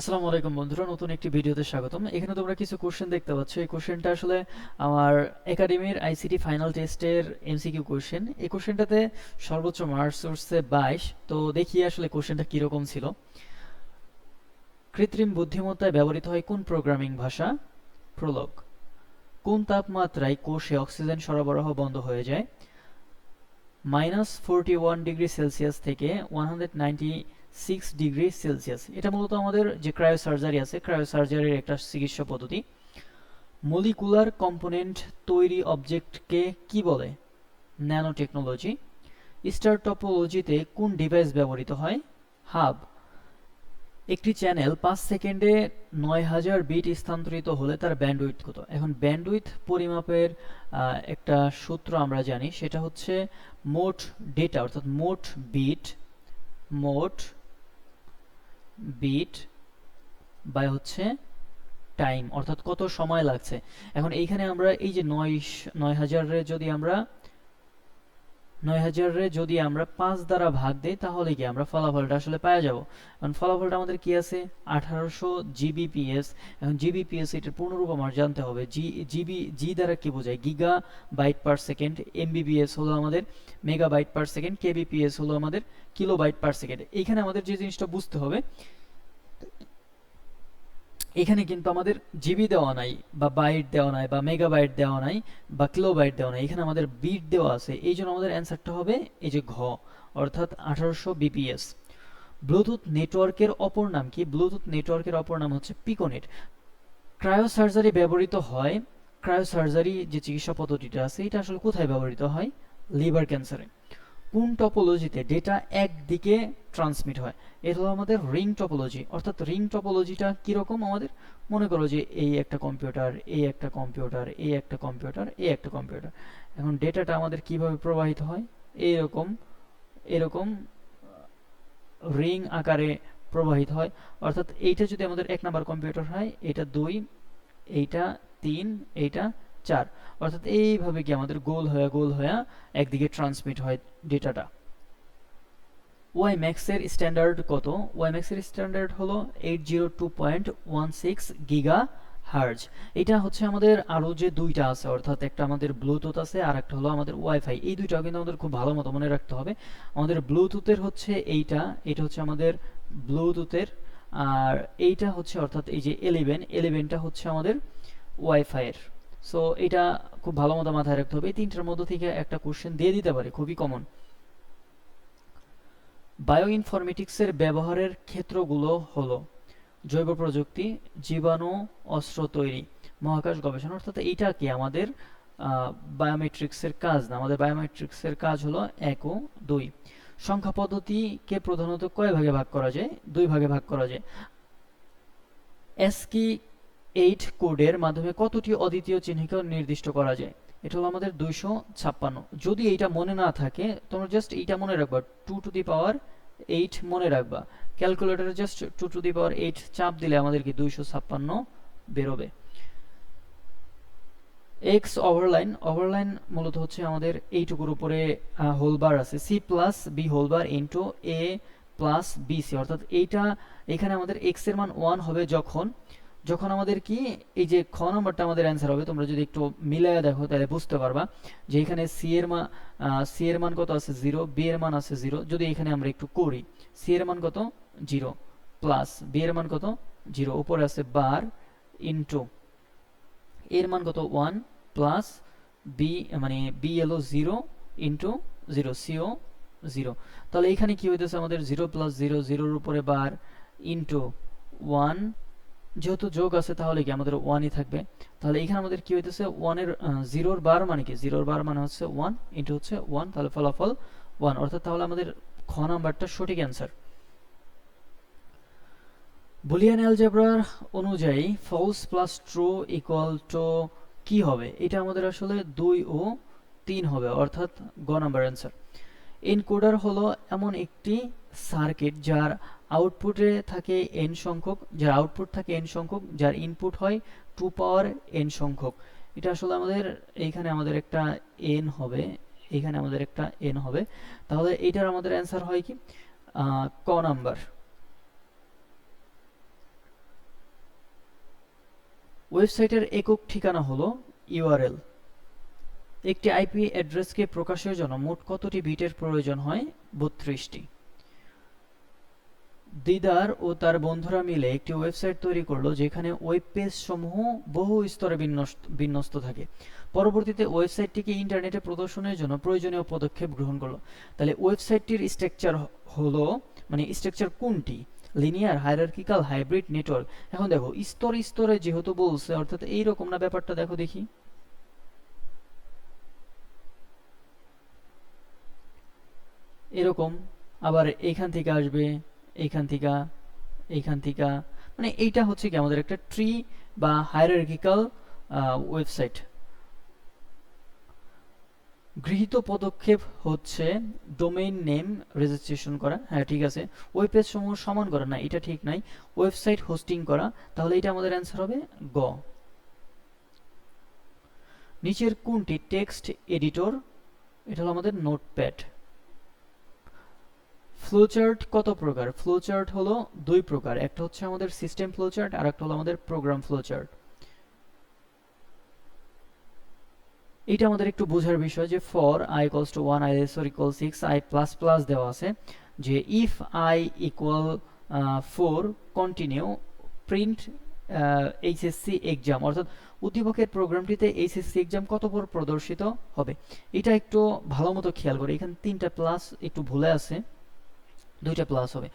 আসসালামু আলাইকুম বন্ধুরা, নতুন একটি ভিডিওতে স্বাগতম। এখানে তোমরা কিছু কোশ্চেন দেখতে পাচ্ছ। এই কোশ্চেনটা আসলে আমার একাডেমির আইসিটি ফাইনাল টেস্টের এমসিকিউ কোশ্চেন এই কোশ্চেনটাতে সর্বোচ্চ মার্কস উঠছে বাইশ। তো দেখি আসলে কোশ্চেনটা কীরকম ছিল। কৃত্রিম বুদ্ধিমত্তায় ব্যবহৃত হয় কোন প্রোগ্রামিং ভাষা? প্রোলগ। কোন তাপমাত্রায় কোষে অক্সিজেন সরবরাহ বন্ধ হয়ে যায়? Minus forty one degree Celsius থেকে one hundred ninety six degree Celsius এটা মূলত আমাদের যে ক্রায়ো সার্জারি আছে ক্রায়ো সার্জারির একটা চিকিৎসা পদ্ধতি। মলিকুলার কম্পোনেন্ট তৈরি অবজেক্টকে কি বলে? ন্যানো টেকনোলজি স্টার টপোলজিতে কোন ডিভাইস ব্যবহৃত হয়? হাব একটি চ্যানেল পাঁচ সেকেন্ডে নয় হাজার বিট স্থানান্তরিত হলে তার ব্যান্ডউইথ কত? এখন ব্যান্ডউইথ পরিমাপের একটা সূত্র আমরা জানি, সেটা হচ্ছে মোট ডেটা অর্থাৎ মোট বিট মোট বিট বাই হচ্ছে টাইম অর্থাৎ কত সময় লাগছে। এখন এইখানে আমরা এই যে নয় নয় হাজারের যদি আমরা নয় হাজারে যদি আমরা পাঁচ দ্বারা ভাগ দেই, তাহলে কি আমরা ফলাফলটা আসলে পাওয়া যাব? এখন ফলাফলটা আমাদের কি আছে? আঠারোশো জিবিপিএস এখন জিবিপিএস এটার পূর্ণরূপ আমার জানতে হবে। জি জিবি জি দ্বারা কি বোঝায়? Giga byte per second MBBS হলো আমাদের mega byte per second kbps হলো আমাদের কিলো বাইট পার সেকেন্ড এইখানে আমাদের যে জিনিসটা বুঝতে হবে এখানে কিন্তু আমাদের জিবি দেওয়া নাই, বা বাইট দেওয়া নাই, বা মেগাবাইট দেওয়া নাই, বা কিলোবাইট দেওয়া নাই, এখানে আমাদের বিট দেওয়া আছে। এই জন্য আমাদের অ্যান্সারটা হবে এই যে ঘ, অর্থাৎ আঠারোশো বিপিএস। ব্লুটুথ নেটওয়ার্কের অপর নাম কি? ব্লুটুথ নেটওয়ার্কের অপর নাম হচ্ছে পিকোনেট। ক্রায়োসার্জারি ব্যবহৃত হয়, ক্রায়োসার্জারি যে চিকিৎসা পদ্ধতিটা আছে, এটা আসলে কোথায় ব্যবহৃত হয়? লিভার ক্যান্সারে। কোন টপোলজিতে ডেটা একদিকে ট্রান্সমিট হয়? এটা হলো আমাদের রিং টপোলজি অর্থাৎ রিং টপোলজিটা কীরকম আমাদের? মনে করো যে এই একটা কম্পিউটার এই একটা কম্পিউটার এই একটা কম্পিউটার এই একটা কম্পিউটার এখন ডেটাটা আমাদের কীভাবে প্রবাহিত হয়? এরকম এরকম রিং আকারে প্রবাহিত হয়। অর্থাৎ এইটা যদি আমাদের এক নাম্বার কম্পিউটার হয়, এটা দুই, এইটা তিন, এইটা চার। অর্থাৎ এইভাবে কি আমাদের গোল হয়ে গোল হয়ে একদিকে ট্রান্সমিট হয় ডেটাটা ওয়াই ম্যাক্সের স্ট্যান্ডার্ড কত? ওয়াই ম্যাক্সের স্ট্যান্ডার্ড হলো eight zero two point one six gigahertz এটা হচ্ছে আমাদের আরও যে দুইটা আছে, অর্থাৎ একটা আমাদের ব্লুটুথ আছে আর একটা হলো আমাদের ওয়াইফাই এই দুইটাও কিন্তু আমাদের খুব ভালো মতো মনে রাখতে হবে। আমাদের ব্লুটুথের হচ্ছে এইটা, এটা হচ্ছে আমাদের ব্লুটুথের আর এইটা হচ্ছে অর্থাৎ এই যে এলেভেন এলেভেনটা হচ্ছে আমাদের ওয়াইফাইয়ের সো এটা খুব ভালো মতো মাথায় রাখতে হবে। এই তিনটার মধ্য থেকে একটা কোশ্চেন দিয়ে দিতে পারে, খুবই কমন বায়োইনফরমেটিক্সের ব্যবহারের ক্ষেত্রগুলো হলো জৈব প্রযুক্তি, জীবাণু, অস্ত্র তৈরি, মহাকাশ গবেষণা। অর্থাৎ এইটা কি? আমাদের বায়োমেট্রিক্সের কাজ না। আমাদের বায়োমেট্রিক্সের কাজ হলো এক ও দুই। সংখ্যা পদ্ধতিকে প্রধানত কয় ভাগে ভাগ করা যায়? দুই ভাগে ভাগ করা যায়। এসকি এইট কোডের মাধ্যমে কতটি অদ্বিতীয় চিহ্নিক নির্দিষ্ট করা যায়? এটা হলো আমাদের দুইশো ছাপ্পান্ন। যদি এইটা মনে না থাকে, তোমরা জাস্ট এইটা মনে রাখবা, two to the power eight মনে রাখবা। ক্যালকুলেটরে just two to the power eight চাপ দিলে আমাদের কি দুইশো ছাপ্পান্ন বেরোবে। এক্স ওভারলাইন ওভারলাইন মূলত হচ্ছে আমাদের এইটুকুর উপরে হোলবার আছে। C plus B whole bar into A plus B C অর্থাৎ এইটা এখানে আমাদের এক্সের মান ওয়ান হবে যখন যখন আমাদের কি, এই যে খ নম্বরটা আমাদের অ্যান্সার হবে, তোমরা যদি একটু মিলাইয়া দেখো, তাহলে বুঝতে পারবা যে এখানে সি এর মান সি এর মান কত আছে? জিরো বি এর মান আছে জিরো যদি এখানে আমরা একটু করি সি এর মান কত? জিরো প্লাস বি এর মান কত? জিরো উপরে আছে বার ইন্টু এর মান কত? ওয়ান প্লাস বি মানে বি এলো জিরো ইন্টু জিরো সিও জিরো তাহলে এখানে কি হইতেছে আমাদের? জিরো প্লাস জিরো জিরোর উপরে বার ইন্টু ওয়ান যেহেতু যোগ আছে, তাহলে কি আমাদের ওয়ানই থাকবে? তাহলে এখানে আমাদের কি হইতেছে? ওয়ানের জিরোর বার মানে কি? জিরোর বার মানে হচ্ছে ওয়ান ইন্টু হচ্ছে ওয়ান তাহলে ফলাফল ওয়ান অর্থাৎ তাহলে আমাদের খ নাম্বারটা সঠিক অ্যান্সার বুলিয়ান অ্যালজেব্রার অনুযায়ী false plus true equal to কি হবে? এটা আমাদের আসলে দুই ও তিন হবে, অর্থাৎ গ নাম্বার অ্যান্সার এনকোডার হলো এমন একটি সার্কিট যার আউটপুটে থাকে এন সংখ্যক, যার আউটপুট থাকে এন সংখ্যক, যার ইনপুট হয় টু পাওয়ার এন সংখ্যক। এটা আসলে আমাদের এইখানে আমাদের একটা এন হবে এখানে আমাদের একটা এন হবে। তাহলে এইটার আমাদের অ্যান্সার হয় কি? ক নাম্বার ওয়েবসাইটের একক ঠিকানা হলো ইউআরএল একটি আইপি অ্যাড্রেসকে প্রকাশের জন্য মোট কতটি বিটের প্রয়োজন হয়? বত্রিশটি। দিদার ও তার বন্ধুরা মিলে একটি ওয়েবসাইট তৈরি করল যেখানে ওয়েব পেজ সমূহ বহু স্তরে বিন্যস্ত থাকে। পরবর্তীতে ওয়েবসাইটটিকে ইন্টারনেটে প্রদর্শনের জন্য প্রয়োজনীয় পদক্ষেপ গ্রহণ করল। তাহলে ওয়েবসাইটটির স্ট্রাকচার হলো মানে স্ট্রাকচার কোনটি? Linear, hierarchical, hybrid, network. এখন দেখো, স্তর স্তরে যেহেতু বলছে, অর্থাৎ এইরকম না ব্যাপারটা দেখো দেখি। এরকম, আবার এখান থেকে আসবে। এইখান থেকে এইখান থেকে। মানে এইটা হচ্ছে কি আমাদের একটা ট্রি বা হায়ারার্কিক্যাল ওয়েবসাইট গৃহীত পদক্ষেপ হচ্ছে ডোমেইন নেম রেজিস্ট্রেশন করা। হ্যাঁ ঠিক আছে। ওয়েব পেজ সমূহ সমান করা না, এটা ঠিক নাই। ওয়েবসাইট হোস্টিং করা, তাহলে এটা আমাদের অ্যান্সার হবে গ। নিচের কোনটি? টেক্সট এডিটর এটা হলো আমাদের নোটপ্যাড ফ্লোচার্ট কত প্রকার? ফ্লোচার্ট হলো দুই প্রকার। একটা হচ্ছে আমাদের সিস্টেম ফ্লোচার্ট আর একটা হলো আমাদের প্রোগ্রাম ফ্লোচার্ট এটা আমাদের একটু বোঝার বিষয় যে for i equals to one i lesser equal six i plus plus দেওয়া আছে যে if i equal four continue print HSC exam অর্থাৎ উদ্দীপকের প্রোগ্রামটিতে এইচএসসি এক্সাম কত পর প্রদর্শিত হবে? এটা একটু ভালো মতো খেয়াল করে। এখানে তিনটা প্লাস একটু ভুলে আছে। দুইটা প্লাস হবে।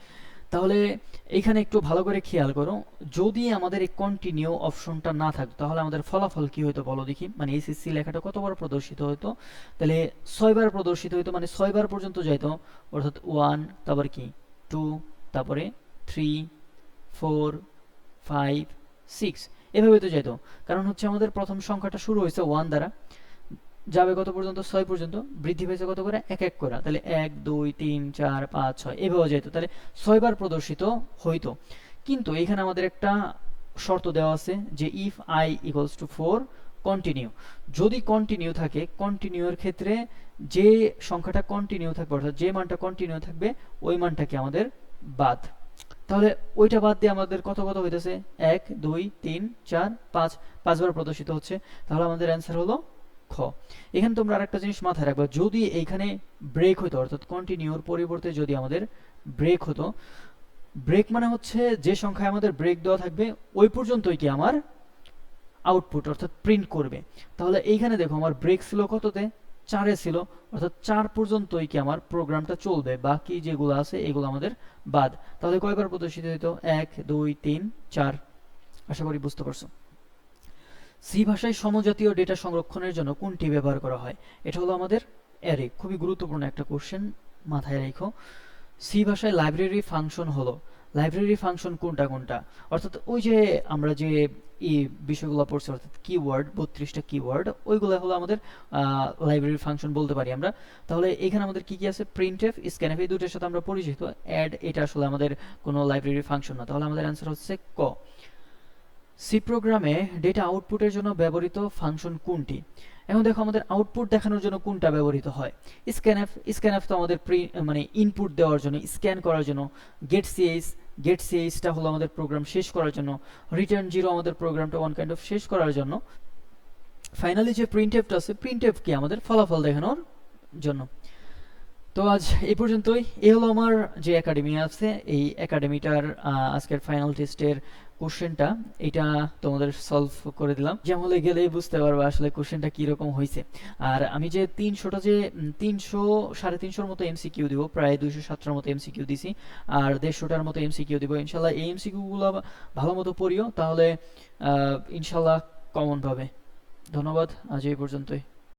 তাহলে এখানে একটু ভালো করে খেয়াল করো, যদি আমাদের এই কন্টিনিউ অপশনটা না থাকতো, তাহলে আমাদের ফলাফল কি হতো বলো দেখি? মানে এসএসসি লেখাটা কতবার প্রদর্শিত হতো তাহলে ছয়বার প্রদর্শিত হতো মানে ছয়বার পর্যন্ত যাইতো, অর্থাৎ ওয়ান তারপর কি? টু তারপরে থ্রি ফোর ফাইভ সিক্স এভাবে তো যেত কারণ হচ্ছে আমাদের প্রথম সংখ্যাটা শুরু হয়েছে ওয়ান দ্বারা। যাবে কত পর্যন্ত? ছয় পর্যন্ত। বৃদ্ধি পেয়েছে কত করে? এক এক করে। তাহলে এক, দুই, তিন, চার, পাঁচ, ছয় এভাবে যেত তাহলে ছয়বার প্রদর্শিত হইতো। কিন্তু এখানে আমাদের একটা শর্ত দেওয়া আছে যে if i equals to four continue যদি কন্টিনিউ থাকে কন্টিনিউর ক্ষেত্রে যে সংখ্যাটা কন্টিনিউ থাকবে, অর্থাৎ যে মানটা কন্টিনিউ থাকবে, ওই মানটাকে আমাদের বাদ। তাহলে ওইটা বাদ দিয়ে আমাদের কত কত হইতেছে? এক, দুই, তিন, চার, পাঁচ। পাঁচবার প্রদর্শিত হচ্ছে। তাহলে আমাদের অ্যান্সার হলো খ এখানে তোমরা আরেকটা জিনিস মাথায় রাখবা, যদি এইখানে ব্রেক হতো অর্থাৎ কন্টিনিউর পরিবর্তে যদি আমাদের ব্রেক হতো ব্রেক মানে হচ্ছে যে সংখ্যায় আমাদের ব্রেক দেওয়া থাকবে, ওই পর্যন্তই কি আমার আউটপুট অর্থাৎ প্রিন্ট করবে। তাহলে এইখানে দেখো আমার ব্রেক ছিল কততে? চারে ছিল, অর্থাৎ চার পর্যন্তই কি আমার প্রোগ্রামটা চলবে, বাকি যেগুলো আছে এগুলো আমাদের বাদ। তাহলে কয়বার প্রদর্শিত হইতো? এক, দুই, তিন, চার। আশা করি বুঝতে পারছ। সি ভাষায় সমজাতীয় ডেটা সংরক্ষণের জন্য কোনটি ব্যবহার করা হয়? এটা হলো আমাদের অ্যারে খুবই গুরুত্বপূর্ণ একটা কোশ্চেন মাথায় রেখো। সি ভাষায় লাইব্রেরি ফাংশন হলো। লাইব্রেরি ফাংশন কোনটা কোনটা? অর্থাৎ ওই যে আমরা যে এই বিষয়গুলো পড়ছি, অর্থাৎ কিওয়ার্ড বত্রিশটা কিওয়ার্ড ওইগুলো হলো আমাদের লাইব্রেরি ফাংশন বলতে পারি আমরা। তাহলে এখানে আমাদের কি কি আছে? প্রিন্ট এফ স্ক্যানএফ এই দুটোর সাথে আমরা পরিচিত। অ্যাড এটা আসলে আমাদের কোনো লাইব্রেরি ফাংশন না। তাহলে আমাদের অ্যান্সার হচ্ছে ক। সি প্রোগ্রামে ডেটা আউটপুটের জন্য ব্যবহৃত ফাংশন কোনটি? এখন দেখো আমাদের আউটপুট দেখানোর জন্য কোনটা ব্যবহৃত হয়? স্ক্যানএফ স্ক্যানএফ তো আমাদের প্রি মানে ইনপুট দেওয়ার জন্য স্ক্যান করার জন্য। গেট সিএইচ গেট সিএইচটা হলো আমাদের প্রোগ্রাম শেষ করার জন্য। রিটার্ন জিরো আমাদের প্রোগ্রামটা ওয়ান কাইন্ড অফ শেষ করার জন্য। ফাইনালি যে প্রিন্ট এফটা আছে প্রিন্ট এফ কি আমাদের ফলাফল দেখানোর জন্য? তো আজ এই পর্যন্তই। এ হলো আমার যে একাডেমি আছে, এই একাডেমিটার আজকের ফাইনাল টেস্টের কোশ্চেনটা, এটা তোমাদের সলভ করে দিলাম। যেমন গেলেই বুঝতে পারবে আসলে কোশ্চেনটা কীরকম হয়েছে আর আমি যে তিনশোটা যে তিনশো, সাড়ে তিনশোর মতো এমসিকিউ দিব, প্রায় দুইশো সাতটার মতো এমসিকিউ দিছি, আর দেড়শোটার মতো এমসিকিউ দিব। ইনশাল্লাহ এই এমসিকিউগুলো ভালো মতো পড়িও, তাহলে ইনশাল্লাহ কমন পাবে। ধন্যবাদ, আজ এই পর্যন্তই।